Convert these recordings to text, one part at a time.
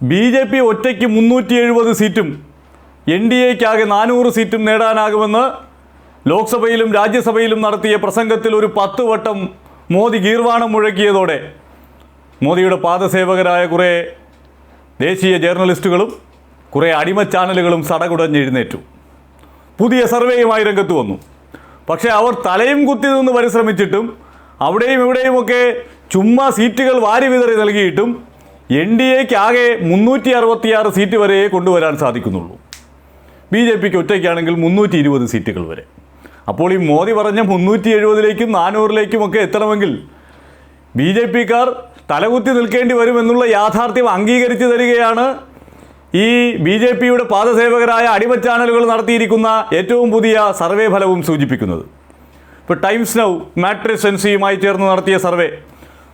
B J P ഒറ്റയ്ക്ക് മുന്നൂറ്റി എഴുപത് സീറ്റും എൻ ഡി എക്കാകെ നാനൂറ് സീറ്റും നേടാനാകുമെന്ന് ലോക്സഭയിലും രാജ്യസഭയിലും നടത്തിയ പ്രസംഗത്തിൽ ഒരു പത്ത് വട്ടം മോദി ഗീർവാണം മുഴക്കിയതോടെ മോദിയുടെ പാദസേവകരായ കുറേ ദേശീയ ജേർണലിസ്റ്റുകളും കുറേ അടിമ ചാനലുകളും സടകുടഞ്ഞെഴുന്നേറ്റു പുതിയ സർവേയുമായി രംഗത്ത് വന്നു. പക്ഷേ അവർ തലയും കുത്തി നിന്ന് പരിശ്രമിച്ചിട്ടും അവിടെയും ഇവിടെയുമൊക്കെ ചുമ്മാ സീറ്റുകൾ വാരി വിതറി നൽകിയിട്ടും എൻ ഡി എക്ക് ആകെ മുന്നൂറ്റി അറുപത്തിയാറ് സീറ്റ് വരെ കൊണ്ടുവരാൻ സാധിക്കുന്നുള്ളൂ. ബി ജെ പിക്ക് ഒറ്റയ്ക്കാണെങ്കിൽ മുന്നൂറ്റി ഇരുപത് സീറ്റുകൾ വരെ. അപ്പോൾ ഈ മോദി പറഞ്ഞ മുന്നൂറ്റി എഴുപതിലേക്കും നാനൂറിലേക്കും ഒക്കെ എത്തണമെങ്കിൽ ബി ജെ പിക്കാർ തലകുത്തി നിൽക്കേണ്ടി വരുമെന്നുള്ള യാഥാർത്ഥ്യം അംഗീകരിച്ചു തരികയാണ് ഈ ബി ജെ പിയുടെ പാദസേവകരായ അടിമ ചാനലുകൾ നടത്തിയിരിക്കുന്ന ഏറ്റവും പുതിയ സർവേ ഫലവും സൂചിപ്പിക്കുന്നത്. ഇപ്പോൾ ടൈംസ് നൗ മാട്രിക്സ് എൻസിയുമായി ചേർന്ന് നടത്തിയ സർവേ.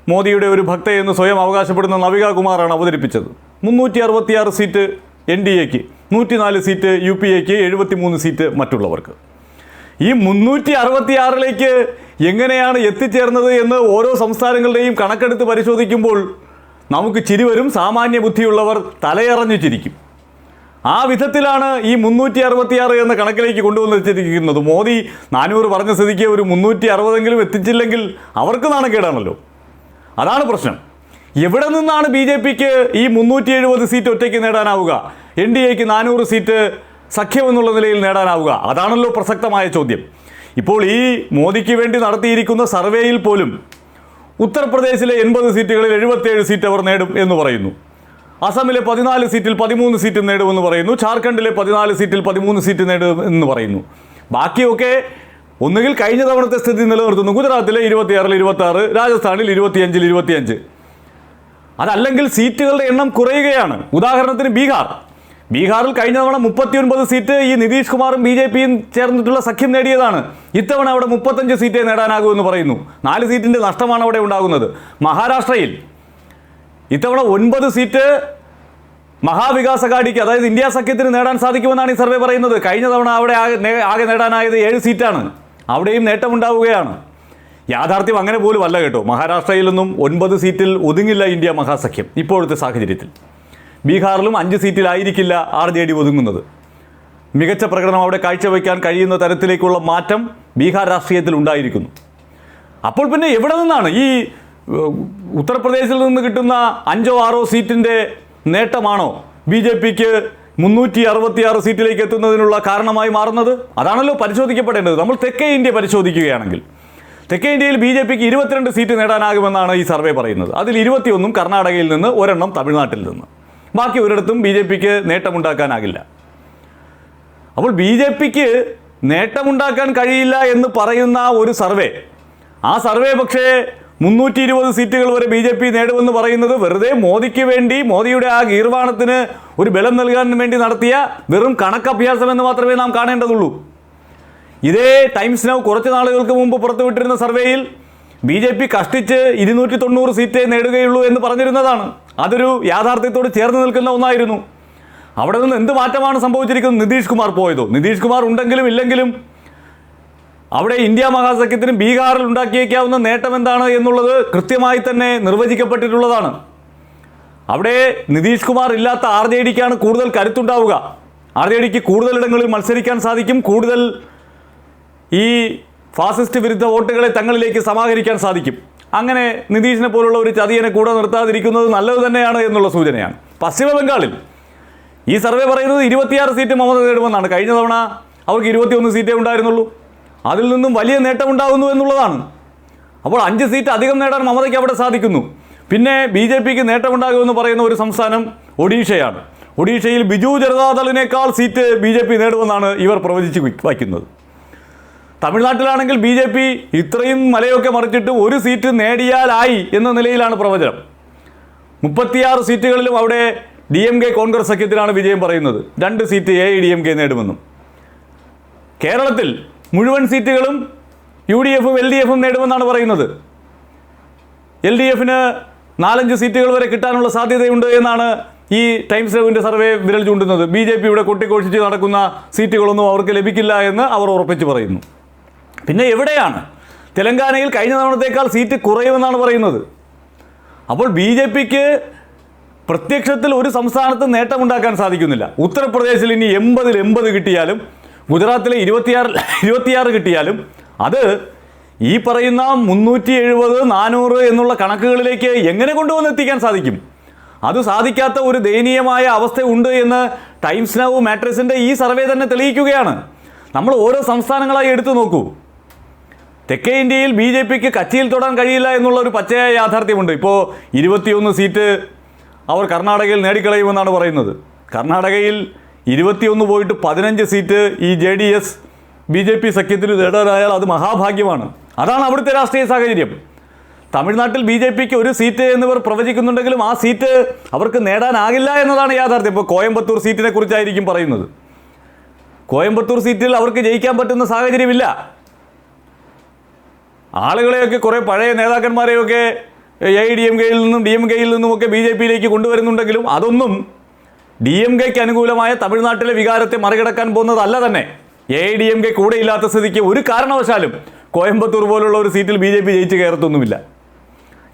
മോദിയുടെ ഒരു ഭക്തയെന്ന് സ്വയം അവകാശപ്പെടുന്ന നവിക കുമാറാണ് അവതരിപ്പിച്ചത്. മുന്നൂറ്റി അറുപത്തിയാറ് സീറ്റ് എൻ ഡി എക്ക് നൂറ്റിനാല് സീറ്റ് യു പി എക്ക് എഴുപത്തിമൂന്ന് സീറ്റ് മറ്റുള്ളവർക്ക്. ഈ മുന്നൂറ്റി അറുപത്തിയാറിലേക്ക് എങ്ങനെയാണ് എത്തിച്ചേർന്നത് എന്ന് ഓരോ സംസ്ഥാനങ്ങളുടെയും കണക്കെടുത്ത് പരിശോധിക്കുമ്പോൾ നമുക്ക് ചിരിവരും സാമാന്യ ബുദ്ധിയുള്ളവർ തലയറഞ്ഞു ചിരിക്കും. ആ വിധത്തിലാണ് ഈ മുന്നൂറ്റി അറുപത്തിയാറ് എന്ന കണക്കിലേക്ക് കൊണ്ടുവന്ന് വെച്ചിരിക്കുന്നത്. മോദി നാനൂറ് പറഞ്ഞ സ്ഥിതിക്ക് ഒരു മുന്നൂറ്റി അറുപതെങ്കിലും എത്തിച്ചില്ലെങ്കിൽ അവർക്ക് നാണക്കേടാണല്ലോ. അതാണ് പ്രശ്നം. എവിടെ നിന്നാണ് ബി ജെ പിക്ക് ഈ മുന്നൂറ്റി എഴുപത് സീറ്റ് ഒറ്റയ്ക്ക് നേടാനാവുക? എൻ ഡി എക്ക് നാനൂറ് സീറ്റ് സഖ്യം എന്നുള്ള നിലയിൽ നേടാനാവുക? അതാണല്ലോ പ്രസക്തമായ ചോദ്യം. ഇപ്പോൾ ഈ മോദിക്ക് വേണ്ടി നടത്തിയിരിക്കുന്ന സർവേയിൽ പോലും ഉത്തർപ്രദേശിലെ എൺപത് സീറ്റുകളിൽ എഴുപത്തേഴ് സീറ്റ് അവർ നേടും എന്ന് പറയുന്നു. അസമിലെ പതിനാല് സീറ്റിൽ പതിമൂന്ന് സീറ്റ് നേടുമെന്ന് പറയുന്നു. ജാർഖണ്ഡിലെ പതിനാല് സീറ്റിൽ പതിമൂന്ന് സീറ്റ് നേടും എന്ന് പറയുന്നു. ബാക്കിയൊക്കെ ഒന്നുകിൽ കഴിഞ്ഞ തവണത്തെ സ്ഥിതി നിലനിർത്തുന്നു. ഗുജറാത്തിലെ ഇരുപത്തിയാറിൽ ഇരുപത്തി ആറ് രാജസ്ഥാനിൽ ഇരുപത്തിയഞ്ചിൽ ഇരുപത്തിയഞ്ച്. അതല്ലെങ്കിൽ സീറ്റുകളുടെ എണ്ണം കുറയുകയാണ്. ഉദാഹരണത്തിന് ബീഹാർ. ബീഹാറിൽ കഴിഞ്ഞ തവണ മുപ്പത്തിയൊൻപത് സീറ്റ് ഈ നിതീഷ് കുമാറും ബി ജെ പിയും ചേർന്നിട്ടുള്ള സഖ്യം നേടിയതാണ്. ഇത്തവണ അവിടെ മുപ്പത്തഞ്ച് സീറ്റേ നേടാനാകൂ എന്ന് പറയുന്നു. നാല് സീറ്റിന്റെ നഷ്ടമാണ് അവിടെ ഉണ്ടാകുന്നത്. മഹാരാഷ്ട്രയിൽ ഇത്തവണ ഒൻപത് സീറ്റ് മഹാവികാസ് അഘാഡിക്ക് അതായത് ഇന്ത്യ സഖ്യത്തിന് നേടാൻ സാധിക്കുമെന്നാണ് ഈ സർവേ പറയുന്നത്. കഴിഞ്ഞ തവണ അവിടെ ആകെ ആകെ നേടാനായത് ഏഴ് സീറ്റാണ്. അവിടെയും നേട്ടമുണ്ടാവുകയാണ്. യാഥാർത്ഥ്യം അങ്ങനെ പോലും അല്ല കേട്ടോ. മഹാരാഷ്ട്രയിൽ നിന്നും ഒൻപത് സീറ്റിൽ ഒതുങ്ങില്ല ഇന്ത്യ മഹാസഖ്യം ഇപ്പോഴത്തെ സാഹചര്യത്തിൽ. ബീഹാറിലും അഞ്ച് സീറ്റിലായിരിക്കില്ല ആർ ജെ ഡി ഒതുങ്ങുന്നത്. മികച്ച പ്രകടനം അവിടെ കാഴ്ചവെക്കാൻ കഴിയുന്ന തരത്തിലേക്കുള്ള മാറ്റം ബീഹാർ രാഷ്ട്രീയത്തിൽ ഉണ്ടായിരിക്കുന്നു. അപ്പോൾ പിന്നെ എവിടെ നിന്നാണ്? ഈ ഉത്തർപ്രദേശിൽ നിന്ന് കിട്ടുന്ന അഞ്ചോ ആറോ സീറ്റിന്റെ നേട്ടമാണോ? ബി ജെ പിക്ക് മുന്നൂറ്റി അറുപത്തിയാറ് സീറ്റിലേക്ക് എത്തുന്നതിനുള്ള കാരണമായി മാറുന്നത്? അതാണല്ലോ പരിശോധിക്കപ്പെടേണ്ടത്. നമ്മൾ തെക്കേ ഇന്ത്യ പരിശോധിക്കുകയാണെങ്കിൽ തെക്കേ ഇന്ത്യയിൽ ബി ജെ പിക്ക് ഇരുപത്തിരണ്ട് സീറ്റ് നേടാനാകുമെന്നാണ് ഈ സർവേ പറയുന്നത്. അതിൽ ഇരുപത്തിയൊന്നും കർണാടകയിൽ നിന്ന് ഒരെണ്ണം തമിഴ്നാട്ടിൽ നിന്ന്. ബാക്കി ഒരിടത്തും ബി ജെ പിക്ക് നേട്ടമുണ്ടാക്കാനാകില്ല. അപ്പോൾ ബി ജെ പിക്ക് നേട്ടമുണ്ടാക്കാൻ കഴിയില്ല എന്ന് പറയുന്ന ഒരു സർവേ ആ സർവേ പക്ഷേ മുന്നൂറ്റി ഇരുപത് സീറ്റുകൾ വരെ ബി ജെ പി നേടുമെന്ന് പറയുന്നത് വെറുതെ മോദിക്ക് വേണ്ടി മോദിയുടെ ആ ഗീർവാണത്തിന് ഒരു ബലം നൽകാൻ വേണ്ടി നടത്തിയ വെറും കണക്കഭ്യാസം എന്ന് മാത്രമേ നാം കാണേണ്ടതുള്ളൂ. ഇതേ ടൈംസ് നൗ കുറച്ച് നാളുകൾക്ക് മുമ്പ് പുറത്തുവിട്ടിരുന്ന സർവേയിൽ ബി ജെ പി കഷ്ടിച്ച് ഇരുന്നൂറ്റി തൊണ്ണൂറ് സീറ്റേ നേടുകയുള്ളൂ എന്ന് പറഞ്ഞിരുന്നതാണ്. അതൊരു യാഥാർത്ഥ്യത്തോട് ചേർന്ന് നിൽക്കുന്ന ഒന്നായിരുന്നു. അവിടെ നിന്ന് എന്ത് മാറ്റമാണ് സംഭവിച്ചിരിക്കുന്നത് നിതീഷ് കുമാർ പോയതോ? നിതീഷ് കുമാർ ഉണ്ടെങ്കിലും ഇല്ലെങ്കിലും അവിടെ ഇന്ത്യ മഹാസഖ്യത്തിന് ബീഹാറിൽ ഉണ്ടാക്കിയേക്കാവുന്ന നേട്ടം എന്താണ് എന്നുള്ളത് കൃത്യമായി തന്നെ നിർവചിക്കപ്പെട്ടിട്ടുള്ളതാണ്. അവിടെ നിതീഷ് കുമാർ ഇല്ലാത്ത ആർ ജെ ഡിക്കാണ് കൂടുതൽ കരുത്തുണ്ടാവുക. ആർ ജെ ഡിക്ക് കൂടുതലിടങ്ങളിൽ മത്സരിക്കാൻ സാധിക്കും. കൂടുതൽ ഈ ഫാസിസ്റ്റ് വിരുദ്ധ വോട്ടുകളെ തങ്ങളിലേക്ക് സമാഹരിക്കാൻ സാധിക്കും. അങ്ങനെ നിതീഷിനെ പോലുള്ള ഒരു ചതിയനെ കൂടെ നിർത്താതിരിക്കുന്നത് നല്ലത് തന്നെയാണ് എന്നുള്ള സൂചനയാണ്. പശ്ചിമ ബംഗാളിൽ ഈ സർവേ പറയുന്നത് ഇരുപത്തിയാറ് സീറ്റ് മമത നേടുമെന്നാണ്. കഴിഞ്ഞ തവണ അവർക്ക് ഇരുപത്തിയൊന്ന് സീറ്റേ ഉണ്ടായിരുന്നുള്ളൂ. അതിൽ നിന്നും വലിയ നേട്ടമുണ്ടാകുന്നു എന്നുള്ളതാണ്. അപ്പോൾ അഞ്ച് സീറ്റ് അധികം നേടാൻ മമതയ്ക്ക് അവിടെ സാധിക്കുന്നു. പിന്നെ ബി ജെ പിക്ക് നേട്ടമുണ്ടാകുമെന്ന് പറയുന്ന ഒരു സംസ്ഥാനം ഒഡീഷയാണ്. ഒഡീഷയിൽ ബിജു ജനതാദളിനേക്കാൾ സീറ്റ് ബി ജെ പി നേടുമെന്നാണ് ഇവർ പ്രവചിച്ച് വയ്ക്കുന്നത്. തമിഴ്നാട്ടിലാണെങ്കിൽ ബി ജെ പി ഇത്രയും മലയൊക്കെ മറിച്ചിട്ട് ഒരു സീറ്റ് നേടിയാലായി എന്ന നിലയിലാണ് പ്രവചനം. മുപ്പത്തിയാറ് സീറ്റുകളിലും അവിടെ ഡി എം കെ കോൺഗ്രസ് സഖ്യത്തിലാണ് വിജയം പറയുന്നത്. രണ്ട് seat A D M K നേടുമെന്നും. കേരളത്തിൽ മുഴുവൻ സീറ്റുകളും യു ഡി എഫും എൽ ഡി എഫും നേടുമെന്നാണ് പറയുന്നത്. എൽ ഡി എഫിന് നാലഞ്ച് സീറ്റുകൾ വരെ കിട്ടാനുള്ള സാധ്യതയുണ്ട് എന്നാണ് ഈ ടൈംസ് ലെവന്റെ സർവേ വിരൽ ചൂണ്ടുന്നത്. ബി ജെ പി ഇവിടെ കൊട്ടിഘോഷിച്ച് നടക്കുന്ന സീറ്റുകളൊന്നും അവർക്ക് ലഭിക്കില്ല എന്ന് അവർ ഉറപ്പിച്ച് പറയുന്നു. പിന്നെ എവിടെയാണ്? തെലങ്കാനയിൽ കഴിഞ്ഞ തവണത്തേക്കാൾ സീറ്റ് കുറയുമെന്നാണ് പറയുന്നത്. അപ്പോൾ ബി ജെ പിക്ക് പ്രത്യക്ഷത്തിൽ ഒരു സംസ്ഥാനത്ത് നേട്ടമുണ്ടാക്കാൻ സാധിക്കുന്നില്ല. ഉത്തർപ്രദേശിൽ ഇനി എൺപതിൽ എൺപത് കിട്ടിയാലും ഗുജറാത്തിലെ ഇരുപത്തിയാറ് ഇരുപത്തിയാറ് കിട്ടിയാലും അത് ഈ പറയുന്ന മുന്നൂറ്റി എഴുപത് നാനൂറ് എന്നുള്ള കണക്കുകളിലേക്ക് എങ്ങനെ കൊണ്ടുവന്ന് എത്തിക്കാൻ സാധിക്കും? അത് സാധിക്കാത്ത ഒരു ദയനീയമായ അവസ്ഥ ഉണ്ട് എന്ന് ടൈംസ് നൗ മാട്രിക്സിന്റെ ഈ സർവേ തന്നെ തെളിയിക്കുകയാണ്. നമ്മൾ ഓരോ സംസ്ഥാനങ്ങളായി എടുത്തു നോക്കൂ. തെക്കേ ഇന്ത്യയിൽ ബി ജെ പിക്ക് കച്ചിയിൽ തൊടാൻ കഴിയില്ല എന്നുള്ള ഒരു പച്ചയായ യാഥാർത്ഥ്യമുണ്ട്. ഇപ്പോൾ ഇരുപത്തിയൊന്ന് സീറ്റ് അവർ കർണാടകയിൽ നേടിക്കളയുമെന്നാണ് പറയുന്നത്. കർണാടകയിൽ ഇരുപത്തിയൊന്ന് പോയിട്ട് പതിനഞ്ച് സീറ്റ് ഈ J D S B J P സഖ്യത്തിന് നേടാനായാൽ അത് മഹാഭാഗ്യമാണ്. അതാണ് അവിടുത്തെ രാഷ്ട്രീയ സാഹചര്യം. തമിഴ്നാട്ടിൽ ബി ജെ പിക്ക് ഒരു സീറ്റ് എന്നിവർ പ്രവചിക്കുന്നുണ്ടെങ്കിലും ആ സീറ്റ് അവർക്ക് നേടാനാകില്ല എന്നതാണ് യാഥാർത്ഥ്യം. ഇപ്പോൾ കോയമ്പത്തൂർ സീറ്റിനെ കുറിച്ചായിരിക്കും പറയുന്നത്. കോയമ്പത്തൂർ സീറ്റിൽ അവർക്ക് ജയിക്കാൻ പറ്റുന്ന സാഹചര്യമില്ല. ആളുകളെയൊക്കെ കുറേ പഴയ നേതാക്കന്മാരെയൊക്കെ എ ഡി എം കെയിൽ നിന്നും ഡി എം കെയിൽ നിന്നുമൊക്കെ ബി ജെ പിയിലേക്ക് കൊണ്ടുവരുന്നുണ്ടെങ്കിലും അതൊന്നും ഡി എം കെക്ക് അനുകൂലമായ തമിഴ്നാട്ടിലെ വികാരത്തെ മറികടക്കാൻ പോകുന്നതല്ല തന്നെ. എ ഡി എം കെ കൂടെ ഇല്ലാത്ത സ്ഥിതിക്ക് ഒരു കാരണവശാലും കോയമ്പത്തൂർ പോലുള്ള ഒരു സീറ്റിൽ ബി ജെ പി ജയിച്ച് കയറത്തൊന്നുമില്ല.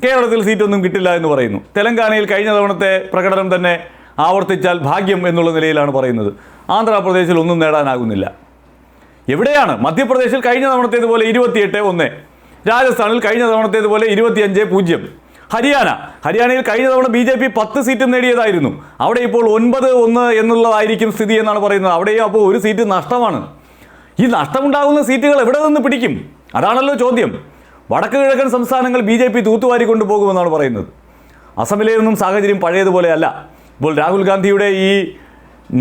കേരളത്തിൽ സീറ്റൊന്നും കിട്ടില്ല എന്ന് പറയുന്നു. തെലങ്കാനയിൽ കഴിഞ്ഞ തവണത്തെ പ്രകടനം തന്നെ ആവർത്തിച്ചാൽ ഭാഗ്യം എന്നുള്ള നിലയിലാണ് പറയുന്നത്. ആന്ധ്രാപ്രദേശിൽ ഒന്നും നേടാനാകുന്നില്ല. എവിടെയാണ്? മധ്യപ്രദേശിൽ കഴിഞ്ഞ തവണത്തേതുപോലെ ഇരുപത്തിയെട്ട് ഒന്ന്. രാജസ്ഥാനിൽ കഴിഞ്ഞ തവണത്തേതുപോലെ ഇരുപത്തിയഞ്ച് പൂജ്യം. ഹരിയാന. ഹരിയാനയിൽ കഴിഞ്ഞ തവണ ബി ജെ പി പത്ത് സീറ്റും നേടിയതായിരുന്നു. അവിടെ ഇപ്പോൾ ഒൻപത് ഒന്ന് എന്നുള്ളതായിരിക്കും സ്ഥിതി എന്നാണ് പറയുന്നത്. അവിടെയും അപ്പോൾ ഒരു സീറ്റ് നഷ്ടമാണ്. ഈ നഷ്ടമുണ്ടാകുന്ന സീറ്റുകൾ എവിടെ നിന്ന് പിടിക്കും? അതാണല്ലോ ചോദ്യം. വടക്ക് കിഴക്കൻ സംസ്ഥാനങ്ങൾ ബി ജെ പി തൂത്തുവാരി കൊണ്ടുപോകുമെന്നാണ് പറയുന്നത്. അസമിലെ ഒന്നും സാഹചര്യം പഴയതുപോലെയല്ല ഇപ്പോൾ രാഹുൽ ഗാന്ധിയുടെ ഈ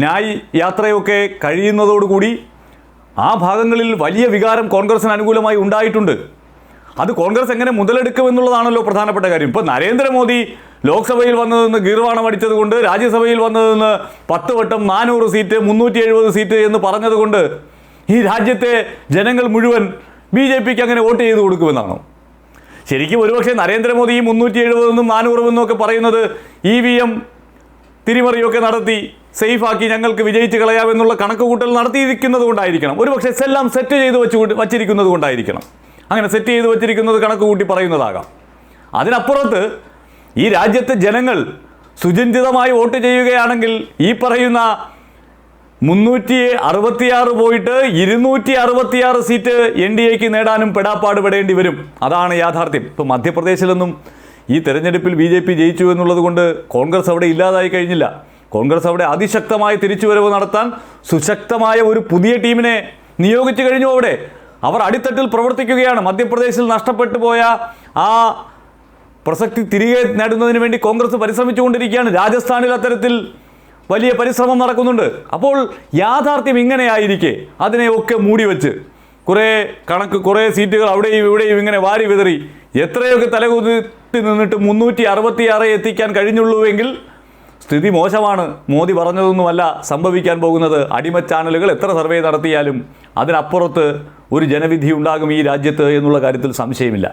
ന്യായ് യാത്രയൊക്കെ കഴിയുന്നതോടുകൂടി ആ ഭാഗങ്ങളിൽ വലിയ വികാരം കോൺഗ്രസിന് അനുകൂലമായി ഉണ്ടായിട്ടുണ്ട്. അത് കോൺഗ്രസ് എങ്ങനെ മുതലെടുക്കുമെന്നുള്ളതാണല്ലോ പ്രധാനപ്പെട്ട കാര്യം. ഇപ്പോൾ നരേന്ദ്രമോദി ലോക്സഭയിൽ വന്നതെന്ന് ഗീർവാണം അടിച്ചതുകൊണ്ട് രാജ്യസഭയിൽ വന്നതെന്ന് പത്ത് വട്ടം നാനൂറ് സീറ്റ് മുന്നൂറ്റി എഴുപത് സീറ്റ് എന്ന് പറഞ്ഞതുകൊണ്ട് ഈ രാജ്യത്തെ ജനങ്ങൾ മുഴുവൻ ബി ജെ പിക്ക് അങ്ങനെ വോട്ട് ചെയ്ത് കൊടുക്കുമെന്നാണോ? ശരിക്കും ഒരുപക്ഷെ നരേന്ദ്രമോദി ഈ മുന്നൂറ്റി എഴുപതെന്നും നാനൂറുമെന്നും ഒക്കെ പറയുന്നത് ഇ വി എം തിരിമറിയൊക്കെ നടത്തി സേഫാക്കി ഞങ്ങൾക്ക് വിജയിച്ച് കളയാമെന്നുള്ള കണക്കുകൂട്ടൽ നടത്തിയിരിക്കുന്നത് കൊണ്ടായിരിക്കണം. ഒരുപക്ഷെ എല്ലാം സെറ്റ് ചെയ്ത് വെച്ച് വച്ചിരിക്കുന്നത് കൊണ്ടായിരിക്കണം. അങ്ങനെ സെറ്റ് ചെയ്ത് വച്ചിരിക്കുന്നത് കണക്ക് കൂട്ടി പറയുന്നതാകാം. അതിനപ്പുറത്ത് ഈ രാജ്യത്തെ ജനങ്ങൾ സുചിന്തിതമായി വോട്ട് ചെയ്യുകയാണെങ്കിൽ ഈ പറയുന്ന മുന്നൂറ്റി അറുപത്തിയാറ് പോയിട്ട് ഇരുന്നൂറ്റി അറുപത്തിയാറ് സീറ്റ് എൻ ഡി എക്ക് നേടാനും പെടാപ്പാട് പെടേണ്ടി വരും. അതാണ് യാഥാർത്ഥ്യം. ഇപ്പോൾ മധ്യപ്രദേശിലൊന്നും ഈ തെരഞ്ഞെടുപ്പിൽ ബി ജെ പി ജയിച്ചു എന്നുള്ളത് കൊണ്ട് കോൺഗ്രസ് അവിടെ ഇല്ലാതായി കഴിഞ്ഞില്ല. കോൺഗ്രസ് അവിടെ അതിശക്തമായ തിരിച്ചുവരവ് നടത്താൻ സുശക്തമായ ഒരു പുതിയ ടീമിനെ നിയോഗിച്ചു കഴിഞ്ഞു അവിടെ. അവർ അടിത്തട്ടിൽ പ്രവർത്തിക്കുകയാണ്. മധ്യപ്രദേശിൽ നഷ്ടപ്പെട്ടു പോയ ആ പ്രസക്തി തിരികെ നേടുന്നതിന് വേണ്ടി കോൺഗ്രസ് പരിശ്രമിച്ചുകൊണ്ടിരിക്കുകയാണ്. രാജസ്ഥാനിൽ അത്തരത്തിൽ വലിയ പരിശ്രമം നടക്കുന്നുണ്ട്. അപ്പോൾ യാഥാർത്ഥ്യം ഇങ്ങനെയായിരിക്കെ. അതിനെയൊക്കെ മൂടി വെച്ച് കുറേ കണക്ക് കുറേ സീറ്റുകൾ അവിടെയും ഇവിടെയും ഇങ്ങനെ വാരി വിതറി. എത്രയൊക്കെ തലകുതിട്ടി നിന്നിട്ട് മുന്നൂറ്റി അറുപത്തിയാറ് എത്തിക്കാൻ കഴിഞ്ഞുള്ളൂവെങ്കിൽ സ്ഥിതി മോശമാണ്. മോദി പറഞ്ഞതൊന്നുമല്ല സംഭവിക്കാൻ പോകുന്നത്. അടിമ ചാനലുകൾ എത്ര സർവേ നടത്തിയാലും അതിനപ്പുറത്ത് ഒരു ജനവിധി ഉണ്ടാകും ഈ രാജ്യത്ത് എന്നുള്ള കാര്യത്തിൽ സംശയമില്ല.